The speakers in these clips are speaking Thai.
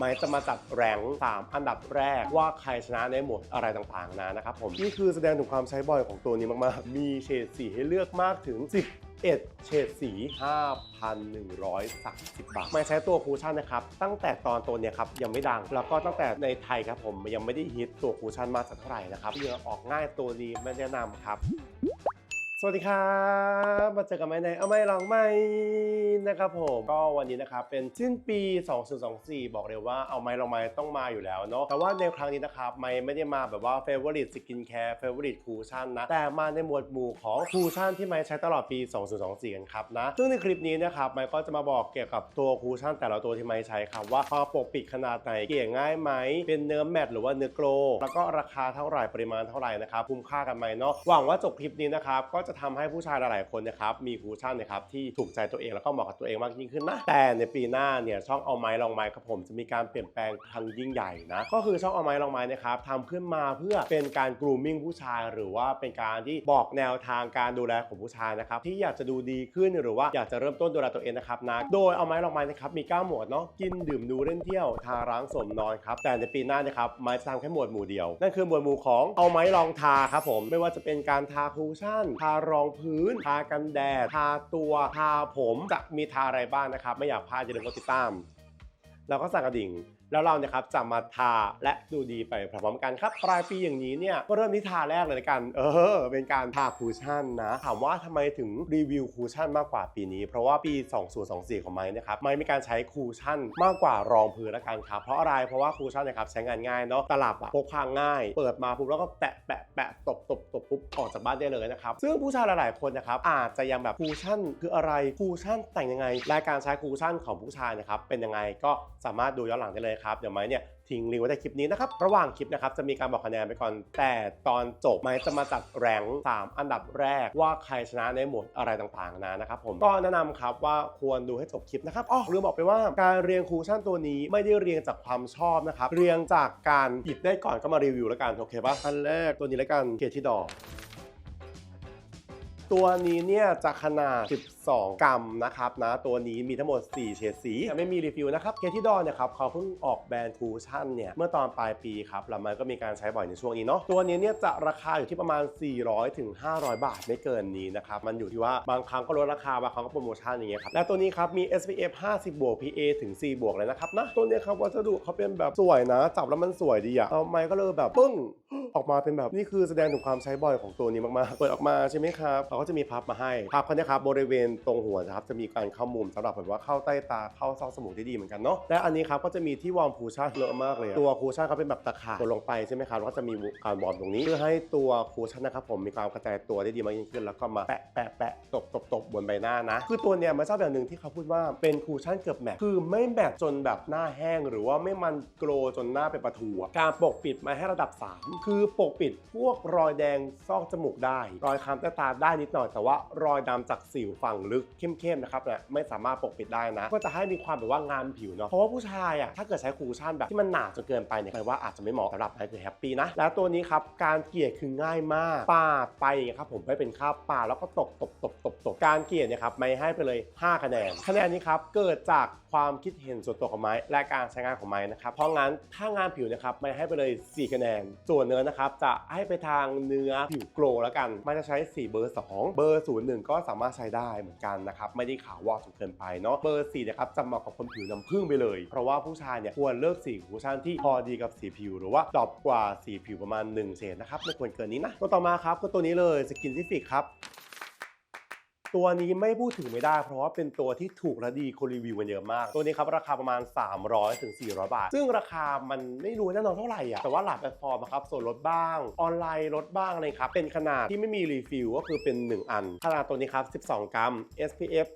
ไม้จะมาจัดแรง3 อันดับแรกว่าใครชนะในหมวดอะไรต่างๆนะนะครับผมนี่คือแสดงถึงความใช้บ่อยของตัวนี้มากๆ มีเฉดสีให้เลือกมากถึง 10เอ็ดเฉดสี 5,130 บาทไม่ใช้ตัวคูชั่นนะครับ ตั้งแต่ตอนตัวเนี้ยครับ ยังไม่ดัง แล้วก็ตั้งแต่ในไทยครับผมยังไม่ได้ฮิตตัวคูชั่นมากสักเท่าไหร่นะครับเรือออกง่ายตัวนี้ไม่แนะนำครับ สวัสดีครับมาเจอกันไหมในเอาไม่ลองไม่นะครับผมก็วันนี้นะครับเป็นสิ้นปี 2024 บอกเลยว่าเอาไม้ลองไม้ต้องมาอยู่แล้วเนาะแต่ว่าในครั้งนี้นะครับไม่ไม่ได้มาแบบว่า favorite skin care favorite cushion นะแต่มาในหมวดหมู่ของ cushion ที่ไม่ใช้ตลอดปี 2024 กันครับนะซึ่งในคลิปนี้นะครับไม่ก็จะมาบอกเกี่ยวกับตัว cushion แต่ละตัวที่ไม่ใช้ครับว่าความปกปิดขนาดไหนเกี่ยง่ายไหมเป็นเนื้อแมตหรือว่าเนื้อโกลแล้วก็ราคาเท่าไหร่ปริมาณเท่าไหร่นะครับคุ้มค่ากันไหมเนาะหวังว่าจบคลิปนี้นะครับก็จะทำให้ผู้ชายหลายๆคนนะครับมีคูชั่นนะครับที่ถูกใจตัวเองแล้วก็เหมาะกับตัวเองมากยิ่งขึ้นนะแต่ในปีหน้าเนี่ยช่องเอาไม้ลองไม้ครับผมจะมีการเปลี่ยนแปลงครั้งยิ่งใหญ่นะก็คือช่องเอาไม้ลองไม้นะครับทำขึ้นมาเพื่อเป็นการ grooming ผู้ชายหรือว่าเป็นการที่บอกแนวทางการดูแลของผู้ชายนะครับที่อยากจะดูดีขึ้นหรือว่าอยากจะเริ่มต้นดูแลตัวเองนะครับนะโดยเอาไม้ลองไม้นะครับมี 9 หมวดเนาะกินดื่มดูเล่นเที่ยวทาร้างสมนอนครับแต่ในปีหน้านะครับไม้จะทำแค่หมวดหมู่เดียว นั่นคือหมวดหมู่ของเอาไม้ลองทาครับผมไม่ว่าจะเป็นการทาคูชั่นทารองพื้น ทากันแดด ทาตัวทาผมจะมีทาอะไรบ้างนะครับ ไม่อยากพลาดอย่าลืมกดติดตาม แล้วก็สั่งกระดิ่ง แล้วเราเนี่ยครับจะมาทาและดูดีไปพร้อมๆกันครับ ปลายปีอย่างนี้เนี่ยก็เริ่มที่ทาแรกเลยกัน เออ เป็นการทาคูชั่นนะถามว่าทำไมถึงรีวิวคูชั่นมากกว่าปีนี้ เพราะว่าปี 2024 ของไม้นะครับไม้มีการใช้คูชั่นมากกว่ารองพื้นละกันครับเพราะอะไรเพราะว่าคูชั่นเนะครับใช้งานง่ายเนาะตลับอะพกพาง่าย เปิดมาปุ๊บแล้วก็แปะแปะแปะตบตบตบปุ๊บออกจากบ้านได้เลยนะครับซึ่งผู้ชายหลายๆคนนะครับอาจจะยังแบบคูชั่นคืออะไรคูชั่นแต่งยังไงและการใช้คูชั่นของผู้ชายนะครับเป็นยังไงก็สามารถดูย้อนหลังได้เลยครับ เดี๋ยวไม้เนี่ยทิ้งลิงก์ไว้ในคลิปนี้นะครับ ระหว่างคลิปนะครับจะมีการบอกคะแนนไปก่อน แต่ตอนจบไม้จะมาจัดแรง3 อันดับแรกว่าใครชนะในหมวดอะไรต่างๆนะนะครับผมก็แนะนำครับว่าควรดูให้จบคลิปนะครับอ๋อลืมบอกไปว่าการเรียงคูชั่นตัวนี้ไม่ได้เรียงจากความชอบนะครับเรียงจากการหยิบได้ก่อนก็มารีวิวแล้วกันโอเคปะอันแรกตัวนี้แล้วกันเกที่ดอก ตัวนี้เนี่ยจะขนาด 12 กรัมนะครับนะ ตัวนี้มีทั้งหมด 4 เฉดสียังไม่มีรีวิวนะครับ เคที่ดอเนี่ยครับเขาเพิ่งออกแบรนด์คูชั่นเนี่ย เมื่อตอนปลายปีครับแล้วมันก็มีการใช้บ่อยในช่วงนี้เนาะ ตัวนี้เนี่ยจะราคาอยู่ที่ประมาณ 400ถึง500 บาทไม่เกินนี้นะครับ มันอยู่ที่ว่าบางครั้งก็ลดราคา บางครั้งก็โปรโมชั่นอย่างเงี้ยครับ และตัวนี้ครับมี SPF 50บวก PA ถึง 4 บวกเลยนะครับนะ ตัวนี้ครับวัสดุเขาเป็นแบบสวยนะ จับแล้วมันสวยดีอะเอาไม้ก็เลยแบบปึ้ง ออกมาเป็นแบบนี่คือแสดงถึงความใช้บ่อยของตัวนี้มากๆ เปิดออกมาใช่ไหมครับเขาก็จะมีพับมาให้พับเขาเนี่ยครับบริเวณตรงหัวนะครับจะมีการเข้ามุมสำหรับแบบว่าเข้าใต้ตาเข้าซอกจมูกได้ดีเหมือนกันเนาะและอันนี้ครับก็จะมีที่วอร์มคูชั่นเยอะมากเลยตัวคูชั่นเขาเป็นแบบตะข่ายกดลงไปใช่ไหมครับแล้วก็จะมีการวอร์มตรงนี้ เพื่อให้ตัวคูชั่นนะครับผมมีความกระจายตัวได้ดีมากยิ่งขึ้น แล้วก็มาแปะแปะแปะตบตบตบบนใบหน้านะ คือตัวเนี้ยมันชอบอย่างหนึ่งที่เขาพูดว่าเป็นคูชั่นเกือบแมทคือไม่แมทจนแบบหน้าแห้ง หรือว่าไม่มันโกลจนหน้าเป็นปลาทูการปกปิดมาให้ระดับ 3 คือือปกปิดพวกรอยแดงซอกจมูกได้ รอยคล้ำใต้ตาได้นิดหน่อย แต่ว่ารอยดำจากสิวฝั่งลึกเข้มๆนะครับเนี่ยไม่สามารถปกปิดได้นะ ก็จะให้มีความแบบว่างามผิวเนาะเพราะว่าผู้ชายอะถ้าเกิดใช้คูชั่นแบบที่มันหนาจนเกินไปเนี่ยแปลว่าอาจจะไม่เหมาะสำหรับใครคือแฮปปี้นะแล้วตัวนี้ครับการเกลี่ยคือง่ายมากปาดไปครับผมไม่เป็นคราบปาดแล้วก็ตบตบตบตบตบการเกลี่ยเนี่ยครับไม่ให้ไปเลย 5 คะแนนคะแนนนี้ครับเกิดจากความคิดเห็นส่วนตัวของไม้และการใช้งานของไม้นะครับเพราะงั้นถ้างานผิวนะครับไม่ให้ไปเลย 4 คะแนนส่วนเนื้อนะครับจะให้ไปทางเนื้อผิวโกลแล้วกัน มันจะใช้สีเบอร์ 2 เบอร์ 01 ก็สามารถใช้ได้เหมือนกันนะครับไม่ได้ขาววอกจนเกินไปเนาะเบอร์4นะครับจะเหมาะกับคนผิวน้ำผึ้งไปเลย เพราะว่าผู้ชายเนี่ยควรเลือกสีคูชั่นที่พอดีกับสีผิว หรือว่าดอบกว่าสีผิวประมาณ1เซนนะครับไม่ควรเกินนี้นะตัวต่อมาครับก็ตัวนี้เลยสกินซิฟิกครับ ตัวนี้ไม่พูดถึงไม่ได้ เพราะว่าเป็นตัวที่ถูกและดีคนรีวิวกันเยอะมาก ตัวนี้ครับราคาประมาณ 300ถึง400 บาท ซึ่งราคามันไม่รู้แน่นอนเท่าไหร่อะแต่ว่าหลายแพลตฟอร์มครับส่วนลดบ้าง ออนไลน์ลดบ้างอะไรครับเป็นขนาดที่ไม่มีรีฟิลก็คือเป็น 1 อัน ขนาดตัวนี้ครับ 12 กรัม SPF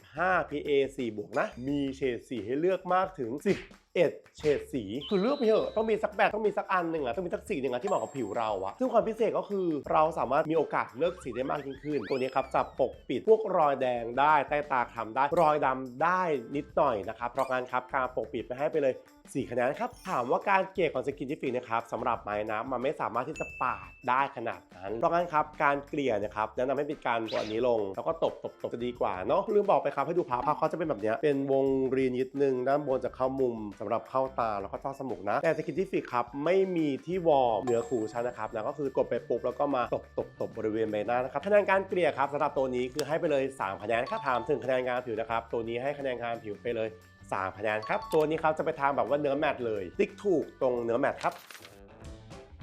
35 PA 4บวกนะมีเฉดสีให้เลือกมากถึง 10 เอ็ดเฉดสี คือเลือกไปเถอะต้องมีสักแบบต้องมีสักอันหนึ่งอะต้องมีสักสีหนึ่งอะที่เหมาะกับผิวเราอะซึ่งความพิเศษก็คือเราสามารถมีโอกาสเลือกสีได้มากยิ่งขึ้น ตัวนี้ครับจะปกปิดพวกรอยแดงได้ใต้ตาคล้ำได้รอยดำได้นิดหน่อยนะครับเพราะงั้นครับการปกปิดไปให้ไปเลย4คะแนนครับถามว่าการเกลี่ยของสกินทิฟิกนะครับสำหรับไม้นะมันไม่สามารถที่จะปาดได้ขนาดนั้นเพราะงั้นครับการเกลี่ยเนะครับแนะนำให้เป็นการกดอันนี้ลง แล้วก็ตบตบตบจะดีกว่าเนาะลืมบอกไปครับให้ดูภาพภาพเขาจะเป็นแบบเนี้ยเป็นวงรีนิดนึงด้านบนจะเข้ามุมสำหรับเข้าตาแล้วก็เจ้าสมุกนะ แต่สกินที่ฟิกครับไม่มีที่วอร์มเหนือคูชั่นนะครับแล้วก็คือกดไปปุ๊บแล้วก็มาตบตบตบบริเวณใบหน้านะครับคะแนนการเกลี่ยครับสำหรับตัวนี้คือให้ไปเลย 3 คะแนนครับถามถึงคะแนนงานผิวนะครับตัวนี้ให้คะแนนงานผิวไปเลย3คะแนนครับตัวนี้ครับจะไปทางแบบว่าเนื้อแมตต์เลยติ๊กถูกตรงเนื้อแมตต์ครับ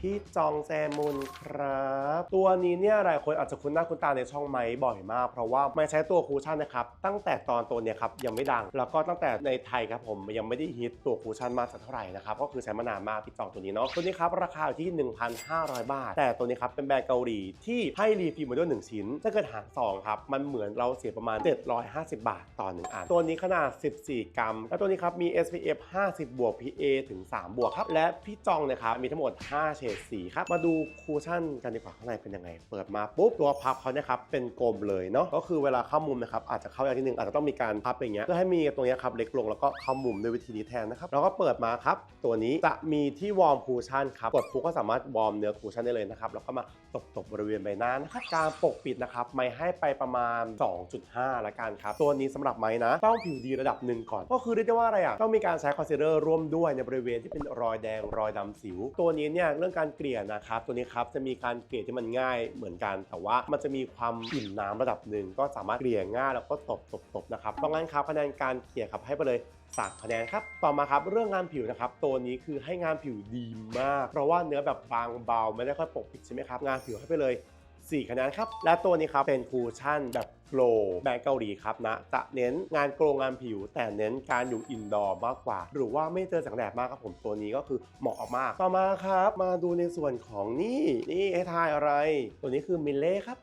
พี่จองแซมุนครับ ตัวนี้เนี่ยหลายคนอาจจะคุ้นหน้าคุ้นตาในช่องไม้บ่อยมาก เพราะว่าไม่ใช้ตัวคูชั่นนะครับ ตั้งแต่ตอนตัวเนี่ยครับยังไม่ดัง แล้วก็ตั้งแต่ในไทยครับผมยังไม่ได้ฮิตตัวคูชั่นมากสักเท่าไหร่นะครับ ก็คือใช้มานานมากพี่จองตัวนี้เนาะ ตัวนี้ครับราคาอยู่ที่ 1,500 บาท แต่ตัวนี้ครับเป็นแบรนด์เกาหลีที่ให้รีฟิลมาด้วยหนึ่งชิ้น ถ้าเกิดหารสองครับมันเหมือนเราเสียประมาณ 750 บาทต่อหนึ่งอัน ตัวนี้ขนาด 14 กรัม และตัวนี้ครับมี SPF 50 บวก PA ถึง 3 บวกครับ และพี่จองนะครับมีทั้งหมด 5 เฉดสีครับ มาดูคูชั่นกันดีกว่าข้างในเป็นยังไง เปิดมาปุ๊บตัวพับเขาเนี่ยครับเป็นกลมเลยเนาะก็คือเวลาเข้ามุมนะครับอาจจะเข้ายากนิดนึงอาจจะต้องมีการพับอย่างเงี้ยเพื่อให้มีตรงเนี้ยครับเล็กลงแล้วก็เข้ามุมด้วยวิธีนี้แทนนะครับแล้วก็เปิดมาครับตัวนี้จะมีที่วอร์มคูชั่นครับกดปุ๊บก็สามารถวอร์มเนื้อคูชั่นได้เลยนะครับแล้วก็มาตบตบบริเวณใบหน้านะครับการปกปิดนะครับไม่ให้ไปประมาณ 2.5 ละกันครับตัวนี้สำหรับไม้นะ ต้องผิวดีระดับหนึ่งก่อน ก็คือเรียกได้ว่าอะไรอะต้องมีการใช้คอนซีลเลอร์ร่วมด้วยในบริเวณที่เป็นรอยแดงรอยดำสิว ตัวนี้เนี่ยเรื่องการเกลี่ยนะครับตัวนี้ครับจะมีการเกลี่ยที่มันง่ายเหมือนกัน แต่ว่ามันจะมีความอิ่มน้ำระดับหนึ่งก็สามารถเกลี่ยง่ายแล้วก็ตบตบตบนะครับเพราะงั้นครับคะแนนการเกลี่ยครับให้ไปเลยสามคะแนนครับ ต่อมาครับเรื่องงานผิวนะครับ ตัวนี้คือให้งานผิวดีมาก เพราะว่าเนื้อแบบบางเบาไม่ได้ค่อยปกปิดใช่ไหมครับ งานผิวให้ไปเลย 4 คะแนนครับ และตัวนี้ครับเป็นคูชั่นแบบ โกลแบรนด์เกาหลีครับนะจะเน้นงานโกลงานผิว แต่เน้นการอยู่อินดอร์มากกว่า หรือว่าไม่เจอแสงแดดมากครับผมตัวนี้ก็คือเหมาะมาก ต่อมาครับ มาดูในส่วนของนี่นี่ให้ทายอะไร ตัวนี้คือมิลเล่ครับ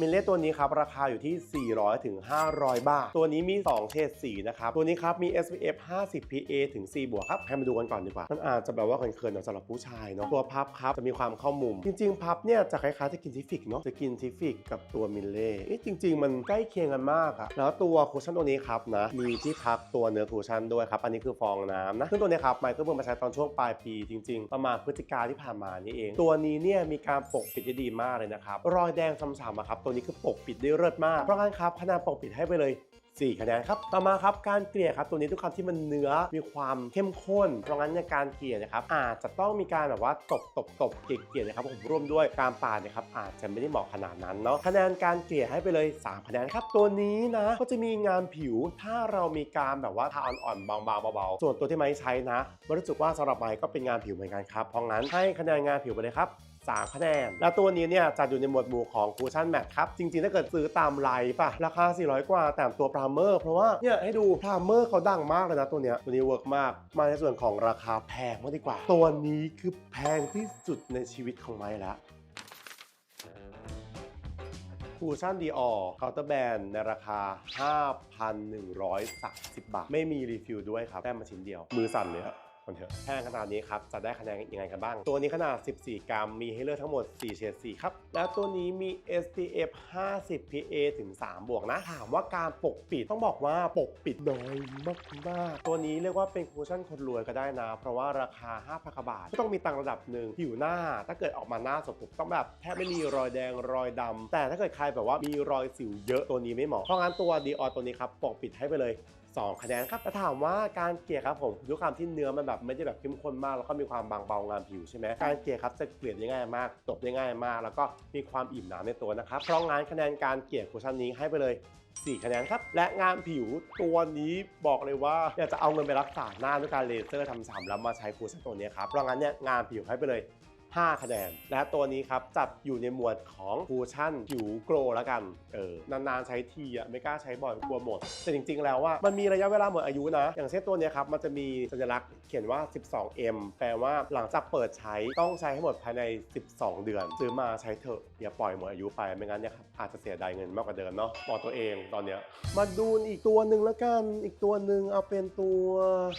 มิลเล่ตัวนี้ครับราคาอยู่ที่ 400ถึง500 บาท ตัวนี้มี 2เฉดสีนะครับตัวนี้ครับมี SPF 50 PA ถึง C บวกครับให้มาดูกันก่อนดีกว่ามันอาจจะแบบว่าเขินๆหน่อยสำหรับผู้ชายเนาะตัวพับครับจะมีความเข้ามุม จริง ๆ พับเนี่ยจะคล้ายๆสกินทิฟิกเนาะสกินทิฟิกกับตัวมิลเล่เอ๊ะจริง ๆ มันใกล้เคียงกันมากอะแล้วตัวคูชั่นตัวนี้ครับนะมีที่พับตัวเนื้อคูชั่นด้วยครับอันนี้คือฟองน้ำนะซึ่งตัวนี้ครับไมค์ก็เพิ่งมาใช้ตอนช่วงปลายปีจริง ๆ ประมาณพฤศจิกาที่ผ่านมานี่เอง ตัวนี้เนี่ยมีการปกปิดได้ดีมากเลยนะครับรอยแดงซ้ำๆอะครับตัวนี้คือปกปิดได้เลิศมาก เพราะงั้นครับคะแนนปกปิดให้ไปเลย 4 คะแนนครับ ต่อมาครับการเกลี่ยครับตัวนี้ทุกคำที่มันเนื้อมีความเข้มข้น เพราะงั้นในการเกลี่ยนะครับอาจจะต้องมีการแบบว่าตบตบตบเกลี่ยๆนะครับผมร่วมด้วยการปาดนะครับอาจจะไม่ได้เหมาะขนาดนั้นเนาะคะแนนการเกลี่ยให้ไปเลย 3 คะแนนครับตัวนี้นะก็จะมีงานผิวถ้าเรามีการแบบว่าทาอ่อนๆบางๆเบาๆส่วนตัวที่ไม้ใช้นะรู้สึกว่าสำหรับไม้ก็เป็นงานผิวเหมือนกันครับเพราะงั้นให้คะแนนงานผิวไปเลยครับ3คะแนน แล้วตัวนี้เนี่ยจัดอยู่ในหมวดหมู่ของคูชั่นแมทครับ จริงๆ ถ้าเกิดซื้อตามไลน์ป่ะ ราคา 400 กว่า แต่ตัวพรามเมอร์เพราะว่าเนี่ยให้ดูพรามเมอร์เขาดังมากเลยนะตัวเนี้ยตัวนี้เวิร์กมากมาในส่วนของราคาแพงมากดีกว่า ตัวนี้คือแพงที่สุดในชีวิตของไม้แล้วคูชั่นดีออเคาน์เตอร์แบนในราคา 5,130 บาท ไม่มีรีฟิลด้วยครับ แต้มมาชิ้นเดียว มือสั่นเลยครับ คนเถอะแพงขนาดนี้ครับจะได้คะแนนยังไงกันบ้าง ตัวนี้ขนาด 14 กรัม มีให้เลือกทั้งหมด 4 เฉดสีครับ และตัวนี้มี SPF 50 PA ถึง 3 บวกนะ ถามว่าการปกปิดต้องบอกว่าปกปิดน้อยมากๆตัวนี้เรียกว่าเป็นคูชั่นคนรวยก็ได้นะ เพราะว่าราคา 5,000กว่าบาทก็ต้องมีตังระดับหนึ่งผิวหน้า ถ้าเกิดออกมาหน้าสดผมต้องแบบแทบไม่มีรอยแดงรอยดำแต่ถ้าเกิดใครแบบว่ามีรอยสิวเยอะตัวนี้ไม่เหมาะเพราะงั้นตัวดีออตัวนี้ครับปกปิดให้ไปเลย 2 คะแนนครับแต่ถามว่าการเกลี่ยครับผมด้วยความที่เนื้อมันแบบไม่ได้แบบเข้มข้นมาก แล้วก็มีความบางเบางานผิวใช่ไหมการเกลี่ยครับจะเกลี่ยได้ง่ายมากตบได้ง่ายมาก แล้วก็มีความอิ่มหนาในตัวนะครับเพราะงั้นคะแนนการเกลี่ยคูชั่นนี้ให้ไปเลย4คะแนนครับ และงานผิวตัวนี้บอกเลยว่าอยากจะเอาเงินไปรักษาหน้าด้วยการเลเซอร์ทำสามแล้วมาใช้คูชั่นตัวนี้ครับเพราะงั้นเนี่ยงานผิวให้ไปเลย 5 คะแนน และตัวนี้ครับจัดอยู่ในหมวดของคูชั่นผิวโกลแล้วกัน เออนานๆใช้ทีอะไม่กล้าใช้บ่อยกลัวหมด แต่จริง ๆ แล้วว่ามันมีระยะเวลาหมดอายุนะ อย่างเช่นตัวนี้ครับมันจะมีสัญลักษณ์เขียนว่า 12M แปลว่าหลังจากเปิดใช้ต้องใช้ให้หมดภายใน 12 เดือน ซื้อมาใช้เถอะอย่าปล่อยหมดอายุไปไม่งั้นเนี่ยครับอาจจะเสียดายเงินมากกว่าเดิมเนาะบอกตัวเองตอนเนี้ยมาดูอีกตัวหนึ่งแล้วกันอีกตัวหนึ่งเอาเป็นตัว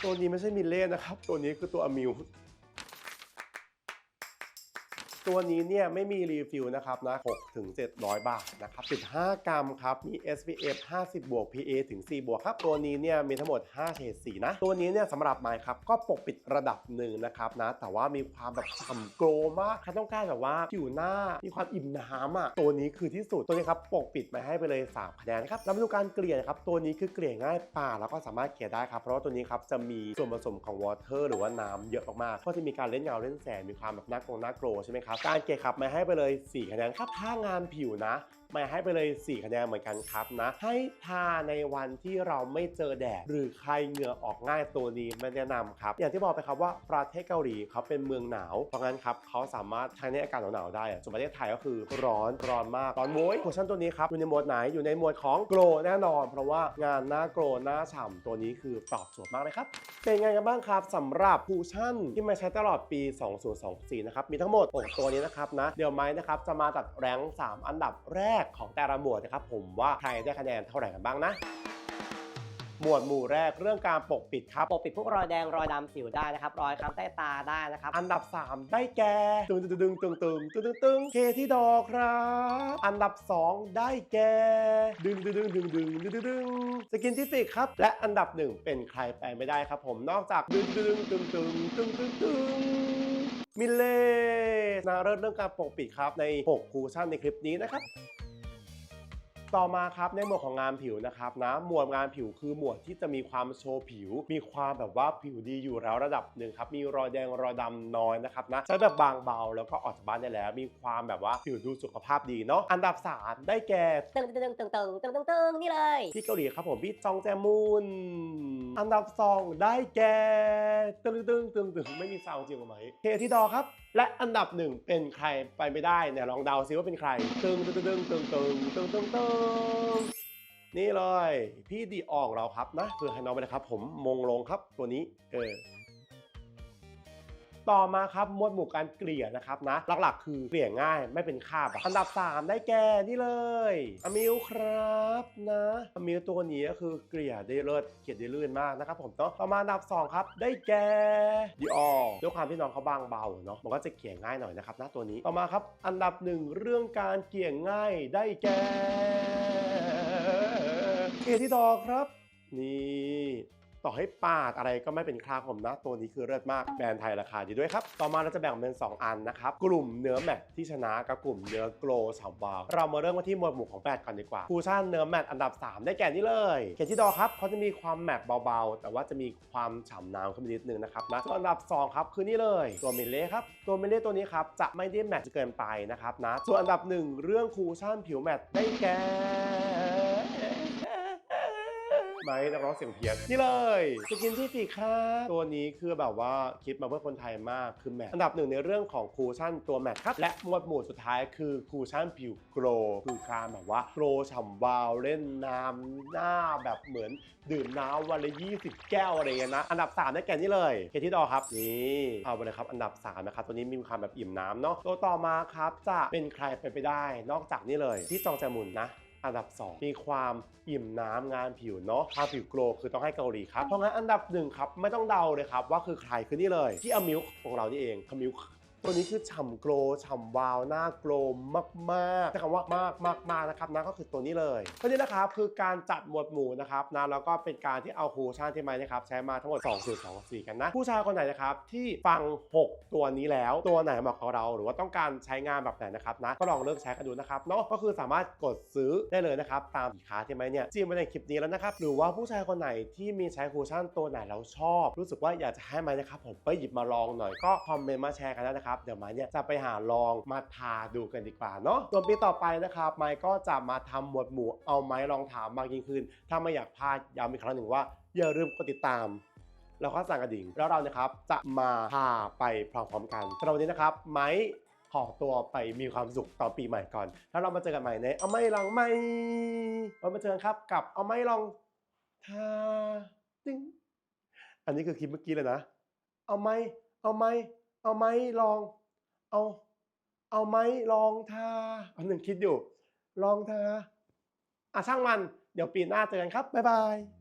ตัวนี้ไม่ใช่มิลเล่นะครับ ตัวนี้คือตัวอมิว ตัวนี้เนี่ยไม่มีรีฟิลนะครับนะ6ถึง700 บาทนะครับ15 กรัมครับ มี SPF 50 บวก PA ถึง 4 บวกครับ ตัวนี้เนี่ยมีทั้งหมด 5เฉดสีนะ ตัวนี้เนี่ยสำหรับไมค์ครับก็ปกปิดระดับหนึ่งนะครับนะ แต่ว่ามีความแบบฉ่ำโกลมากใครต้องการแบบว่าผิวหน้า มีความอิ่มน้ำอะ ตัวนี้คือที่สุด ตัวนี้ครับปกปิดมาให้ไปเลย3คะแนนนะครับ แล้วมาดูการเกลี่ยครับ ตัวนี้คือเกลี่ยง่ายป่าแล้วก็สามารถเกลี่ยได้ครับ เพราะว่าตัวนี้ครับจะมีส่วนผสมของวอเตอร์หรือว่าน้ำเยอะมากๆ ก็จะมีการเล่นเงาเล่นแสง มีความแบบน้ากรงหน้ากลใช่ไหมครับการเกะขับมาให้ไปเลย 4 คะแนนครับถ้างานผิวนะ มาให้ไปเลย 4 คะแนนเหมือนกันครับนะ ให้ทาในวันที่เราไม่เจอแดด หรือใครเหงื่อออกง่ายตัวนี้ไม่แนะนำครับ อย่างที่บอกไปครับว่าประเทศเกาหลีเขาเป็นเมืองหนาว เพราะงั้นครับเขาสามารถใช้ในอากาศหนาวๆได้ส่วนประเทศไทยก็คือร้อนร้อนมากร้อนโว้ยโคชั่นตัวนี้ครับอยู่ในโหมดไหนอยู่ในโหมดของโกลแน่นอน เพราะว่างานหน้าโกลหน้าฉ่ำตัวนี้คือตอบโจทย์มากเลยครับเป็นไงกันบ้างครับสำหรับคูชั่นที่มาใช้ตลอดปี 2024 นะครับมีทั้งหมด 6 ตัวนี้นะครับนะเดี๋ยวไม้นะครับจะมาจัดแรง3 อันดับแรกของแต่ละหมวดนะครับผมว่าใครได้คะแนนเท่าไหร่กันบ้างนะหมวดหมู่แรกเรื่องการปกปิดครับ ปกปิดพวกรอยแดงรอยดำสิวได้นะครับ รอยค้ำใต้ตาได้นะครับ อันดับ 3 ได้แก่ตึงตึงตึงตึงตึงตึงตึงตึงเคที่ดอกครับ อันดับ 2 ได้แก่ดึงดึงดึงดึงดึงดึงดึงดึงสกินทิฟิกครับ และอันดับ 1 เป็นใครไปไม่ได้ครับ ผมนอกจากดึงดึงดึงดึงดึงดึงดึงมิลเล่นาเริ่มเรื่องการปกปิดครับใน6คูชั่นในคลิปนี้นะครับ ต่อมาครับในหมวดของงานผิวนะครับนะหมวดงานผิวคือหมวดที่จะมีความโชว์ผิว มีความแบบว่าผิวดีอยู่แล้วระดับหนึ่งครับมีรอยแดงรอยดำน้อยนะครับนะใช้แบบบางเบาแล้วก็ออกจากบ้านได้แล้ว มีความแบบว่าผิวดูสุขภาพดีเนาะอันดับ 3 ได้แก่ตึงตึงตึงตึงตึงตึงตึงนี่เลยที่เกาหลีครับผมพี่จองแจมูนอันดับ 2 ได้แก่ตึงตึงตึงตึงไม่มีซาวจริงไหมเคที่ดอครับ และอันดับหนึ่งเป็นใครไปไม่ได้เนี่ยลองเดาซิว่าเป็นใครตึงตึงตึงตึงตึงตึงตึงตึงนี่เลย พี่ดีอองเราครับนะเพื่อให้น้องไปนะครับ ผมมงลงครับตัวนี้เออ ต่อมาครับหมวดหมู่การเกลี่ยนะครับนะหลักๆ คือเกลี่ยง่ายไม่เป็นคาบอันดับ 3 ได้แก่นี่เลยอมิวครับนะอมิวตัวนี้ก็คือเกลี่ยได้เลิศเกลี่ยได้ลื่นมากนะครับผมเนาะต่อมาอันดับ 2 ครับ ได้แก่ดิออด้วยความที่น้องเขาบางเบาเนาะมันก็จะเกลี่ยง่ายหน่อยนะครับนะตัวนี้ต่อมาครับ อันดับหนึ่งเรื่องการเกลี่ยง่ายได้แก่เกลี่ยที่ดอครับ นี่ ต่อให้ปาดอะไรก็ไม่เป็นคราบผมนะ ตัวนี้คือเลิศมากแบรนด์ไทยราคาดีด้วยครับ ต่อมาเราจะแบ่งเป็น 2 อันนะครับ กลุ่มเนื้อแมทที่ชนะกับกลุ่มเนื้อโกลฉ่ำวาวเรามาเริ่มกันที่หมวดหมู่ของแมทก่อนดีกว่าคูชั่นเนื้อแมทอันดับ 3 ได้แก่นี่เลยเกที่ดอครับเขาจะมีความแมทเบาๆ แต่ว่าจะมีความฉ่ำน้ำขึ้นนิดนึงนะครับนะส่วนอันดับ 2 ครับคือนี่เลยตัวเมเล่ครับตัวเมเล่ตัวนี้ครับจะไม่ได้แมทเกินไปนะครับนะส่วนอันดับหนึ่งเรื่องคูชั่นผิวแมทได้แก่ ไหมนักร้องเสียงเพี้ยนนี่เลยสกินที่ฟีครับตัวนี้คือแบบว่าคิดมาเพื่อคนไทยมากคือแมทอันดับหนึ่งในเรื่องของคูชั่นตัวแมทครับและหมวดหมู่สุดท้ายคือคูชั่นผิวโกลคือการแบบว่าโกลฉ่ำวาวเล่นน้ำหน้าแบบเหมือนดื่มน้ำวันละ20 แก้วอะไรเงี้ยนะอันดับ 3 ได้แก่นี่เลยเคที่ดอครับนี่เอาไปเลยครับอันดับ3นะครับตัวนี้มีความแบบอิ่มน้ำเนาะตัวต่อมาครับจะเป็นใครไปไปได้ นอกจากนี่เลย ที่จองแจมุนนะ อันดับ 2 มีความอิ่มน้ำงานผิวเนาะทาผิวโกลคือต้องให้เกาหลีครับ เพราะงั้นอันดับหนึ่งครับไม่ต้องเดาเลยครับว่าคือใครคือนี่เลยที่อมิวของเรานี่เองคมิว ตัวนี้คือฉ่ำโกลฉ่ำวาว หน้าโกลมากๆใช้คำว่ามากมากมากนะครับนะก็คือตัวนี้เลยตัวนี้นะครับคือการจัดหมวดหมู่นะครับนะแล้วก็เป็นการที่เอาคูชั่นที่ไม้นะครับใช้มาทั้งหมด2สูตร2สีกันนะผู้ชายคนไหนนะครับที่ฟัง 6 ตัวนี้แล้วตัวไหนเหมาะกับเรา หรือว่าต้องการใช้งานแบบไหนนะครับนะก็ลองเลือกใช้กันดูนะครับเนาะก็คือสามารถกดซื้อได้เลยนะครับตามสินค้าที่ไม้เนี่ยจิ้มไว้ในคลิปนี้แล้วนะครับหรือว่าผู้ชายคนไหนที่มีใช้คูชั่นตัวไหนแล้วชอบ รู้สึกว่าอยากจะให้ไม้นะครับผมไปหยิบมาลองหน่อยก็คอมเมนต์มาแชร์กันได้นะครับเดี๋ยวไม้เนี่ยจะไปหาลองมาทาดูกันดีกว่าเนาะส่วนปีต่อไปนะครับไม้ก็จะมาทำหมวดหมู่เอาไม้ลองถามมากยิ่งขึ้น ถ้าไม่อยากพลาดย้ำอีกครั้งหนึ่งว่าอย่าลืมกดติดตามแล้วก็สั่งกระดิ่ง แล้วเรานะครับจะมาพาไปพร้อมๆกันสำหรับวันนี้นะครับ ไม้ขอตัวไปมีความสุขตอนปีใหม่ก่อน แล้วเรามาเจอกันใหม่ในเอาไม่ลองไม่เรามาเจอกันครับกับเอาไม่ลองทาติ้งอันนี้คือคลิปเมื่อกี้เลยนะ เอาไม่เอาไม่ เอาไหมลอง เอา เอาไหมลองทาอันหนึ่งคิดอยู่ ลองทาอะช่างมัน เดี๋ยวปีหน้าเจอกันครับ บ๊ายบาย